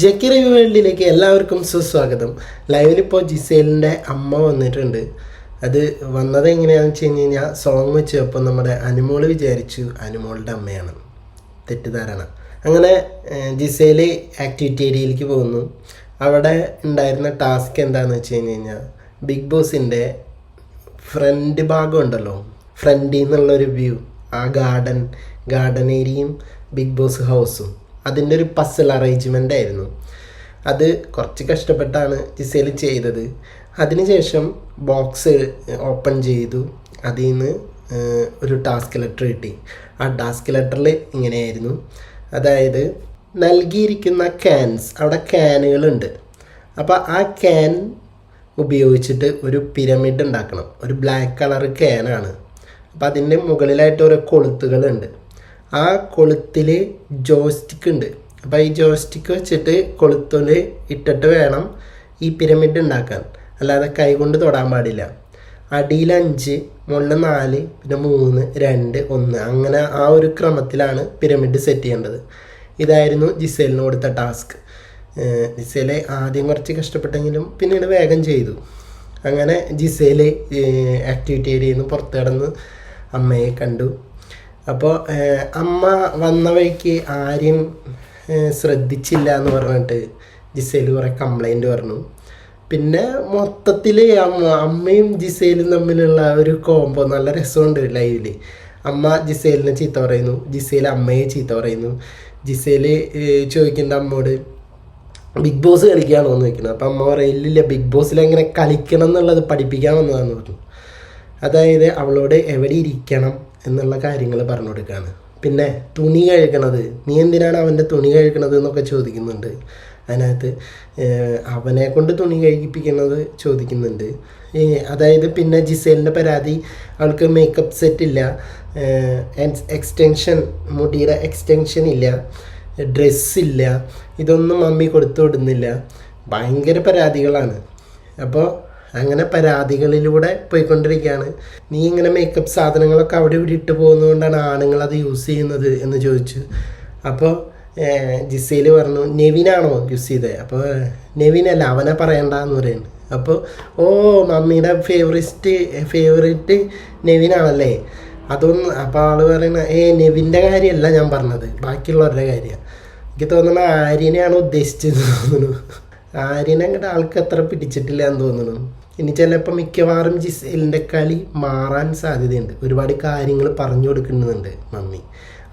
ജക്കി review വേൾഡിലേക്ക് എല്ലാവർക്കും സുസ്വാഗതം. ലൈവിലിപ്പോൾ ജിസേലിന്റെ അമ്മ വന്നിട്ടുണ്ട്. അത് വന്നത് എങ്ങനെയാണെന്ന് വെച്ച് കഴിഞ്ഞ് കഴിഞ്ഞാൽ സോങ് വെച്ചപ്പോൾ നമ്മുടെ അനുമോൾ വിചാരിച്ചു അനുമോളുടെ അമ്മയാണ്. തെറ്റിദ്ധാരണ. അങ്ങനെ ജിസേൽ ആക്ടിവിറ്റി ഏരിയയിലേക്ക് പോകുന്നു. അവിടെ ഉണ്ടായിരുന്ന ടാസ്ക് എന്താണെന്ന് വെച്ച് കഴിഞ്ഞ് കഴിഞ്ഞാൽ ബിഗ് ബോസിന്റെ ഫ്രണ്ട് ഭാഗം ഉണ്ടല്ലോ. ഫ്രണ്ടിൽ നിന്നുള്ളൊരു വ്യൂ ആ ഗാർഡൻ ഗാർഡൻ ഏരിയയും ബിഗ് ബോസ് ഹൗസും അതിന്റെ ഒരു പസിൽ അറേഞ്ച്മെന്റ് ആയിരുന്നു. അത് കുറച്ച് കഷ്ടപ്പെട്ടാണ് ജിസേൽ ചെയ്തത്. അതിനുശേഷം ബോക്സ് ഓപ്പൺ ചെയ്തു. അതിൽ നിന്ന് ഒരു ടാസ്ക് ലെറ്റർ കിട്ടി. ആ ടാസ്ക് ലെറ്ററിൽ ഇങ്ങനെയായിരുന്നു. അതായത് നൽകിയിരിക്കുന്ന ക്യാൻസ് അവിടെ ക്യാനുകളുണ്ട് അപ്പോൾ ആ ക്യാൻ ഉപയോഗിച്ചിട്ട് ഒരു പിരമിഡ് ഉണ്ടാക്കണം. ഒരു ബ്ലാക്ക് കളർ ക്യാനാണ് അപ്പോൾ അതിന്റെ മുകളിലായിട്ട് ഓരോ കൊളുത്തുകളുണ്ട്. ആ കൊളുത്തിൽ ജോസ്റ്റിക്ക് ഉണ്ട്. അപ്പോൾ ഈ ജോസ്റ്റിക്ക് വെച്ചിട്ട് കൊളുത്തിൽ ഇട്ടിട്ട് വേണം ഈ പിരമിഡ് ഉണ്ടാക്കാൻ. അല്ലാതെ കൈകൊണ്ട് തൊടാൻ പാടില്ല. അടിയിൽ അഞ്ച് മുകളിൽ നാല് പിന്നെ മൂന്ന് രണ്ട് ഒന്ന്. അങ്ങനെ ആ ഒരു ക്രമത്തിലാണ് പിരമിഡ് സെറ്റ് ചെയ്യേണ്ടത്. ഇതായിരുന്നു ജിസേലിന് കൊടുത്ത ടാസ്ക് ജിസേലെ ആദ്യം കുറച്ച് കഷ്ടപ്പെട്ടെങ്കിലും പിന്നീട് വേഗം ചെയ്തു. അങ്ങനെ ജിസേൽ ആക്ടിവിറ്റി ഏരിയയിൽ നിന്ന് പുറത്ത് കിടന്ന് അമ്മയെ കണ്ടു. അപ്പോൾ അമ്മ വന്ന വഴിക്ക് ആരും ശ്രദ്ധിച്ചില്ല എന്ന് പറഞ്ഞിട്ട് ജിസേൽ കുറേ കംപ്ലൈന്റ് പറഞ്ഞു. പിന്നെ മൊത്തത്തിൽ അമ്മ അമ്മയും ജിസേലും തമ്മിലുള്ള ഒരു കോംബോ നല്ല രസമുണ്ട് ലൈവിൽ അമ്മ ജിസേലിനെ ചീത്ത പറയുന്നു ജിസേൽ അമ്മയെ ചീത്ത പറയുന്നു. ജിസേൽ ചോദിക്കേണ്ട അമ്മോട് ബിഗ് ബോസ് കളിക്കുകയാണോ എന്ന് ചോദിക്കുന്നത് അപ്പം അമ്മ പറയില്ലില്ല ബിഗ് ബോസിൽ എങ്ങനെ കളിക്കണം എന്നുള്ളത് പഠിപ്പിക്കാൻ വന്നതാന്ന് പറഞ്ഞു. അതായത് അവളോട് എവിടെ ഇരിക്കണം എന്നുള്ള കാര്യങ്ങൾ പറഞ്ഞു കൊടുക്കുകയാണ് പിന്നെ തുണി കഴുകണത് നീ എന്തിനാണ് അവന്റെ തുണി കഴുകണത് എന്നൊക്കെ ചോദിക്കുന്നുണ്ട്. അതിനകത്ത് അവനെ കൊണ്ട് തുണി കഴുകിപ്പിക്കുന്നത് ചോദിക്കുന്നുണ്ട്. അതായത് പിന്നെ ജിസേലിന്റെ പരാതി അവൾക്ക് മേക്കപ്പ് സെറ്റ് ഇല്ല എക്സ്റ്റെൻഷൻ മുടിയുടെ എക്സ്റ്റെൻഷൻ ഇല്ല ഡ്രസ്സില്ല ഇതൊന്നും മമ്മി കൊടുത്തു വിടുന്നില്ല. ഭയങ്കര പരാതികളാണ്. അപ്പോൾ അങ്ങനെ പരാതികളിലൂടെ പോയിക്കൊണ്ടിരിക്കുകയാണ്. നീ ഇങ്ങനെ മേക്കപ്പ് സാധനങ്ങളൊക്കെ അവിടെ ഇവിടെ ഇട്ട് പോകുന്നതുകൊണ്ടാണ് ആണുങ്ങൾ അത് യൂസ് ചെയ്യുന്നത് എന്ന് ചോദിച്ചു. അപ്പോൾ ജിസയിൽ പറഞ്ഞു നെവിനാണോ യൂസ് ചെയ്തത് അപ്പോൾ നെവിനല്ല അവനെ പറയണ്ട എന്ന് പറയുന്നു അപ്പോൾ ഓ മമ്മിയുടെ ഫേവറിസ്റ്റ് ഫേവറേറ്റ് നെവിനാണല്ലേ? അതൊന്ന് അപ്പോൾ ആൾ പറയുന്ന ഏ നെവിന്റെ കാര്യമല്ല ഞാൻ പറഞ്ഞത് ബാക്കിയുള്ളവരുടെ കാര്യമാണ്. എനിക്ക് തോന്നുന്നു ആര്യനെയാണ് ഉദ്ദേശിച്ചത് തോന്നുന്നു ആര്യനെ അങ്ങോട്ട് ആൾക്ക് അത്ര പിടിച്ചിട്ടില്ല എന്ന് തോന്നുന്നു ഇനി ചിലപ്പോൾ മിക്കവാറും ജിസേലിന്റെ കളി മാറാൻ സാധ്യതയുണ്ട്. ഒരുപാട് കാര്യങ്ങൾ പറഞ്ഞു കൊടുക്കുന്നുണ്ട് മമ്മി.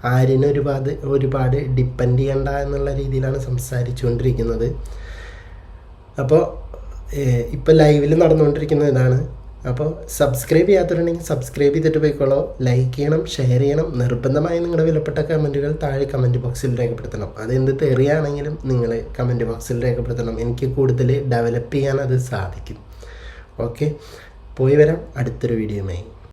ആര്യനെ ഒരുപാട് ഒരുപാട് ഡിപ്പെൻഡ് ചെയ്യണ്ട എന്നുള്ള രീതിയിലാണ് സംസാരിച്ചുകൊണ്ടിരിക്കുന്നത്. അപ്പോൾ ഇപ്പോൾ ലൈവിൽ നടന്നുകൊണ്ടിരിക്കുന്ന ഇതാണ്. അപ്പോൾ സബ്സ്ക്രൈബ് ചെയ്യാത്തവരുണ്ടെങ്കിൽ സബ്സ്ക്രൈബ് ചെയ്തിട്ട് പോയിക്കോളോ. ലൈക്ക് ചെയ്യണം ഷെയർ ചെയ്യണം. നിർബന്ധമായി നിങ്ങളുടെ വിലപ്പെട്ട കമന്റുകൾ താഴെ കമന്റ് ബോക്സിൽ രേഖപ്പെടുത്തണം. അതെന്ത് തെറിയാണെങ്കിലും നിങ്ങൾ കമന്റ് ബോക്സിൽ രേഖപ്പെടുത്തണം. എനിക്ക് കൂടുതൽ ഡെവലപ്പ് ചെയ്യാൻ അത് സാധിക്കും. ഓക്കെ. പോയി വരാം. അടുത്തൊരു വീഡിയോയുമായി.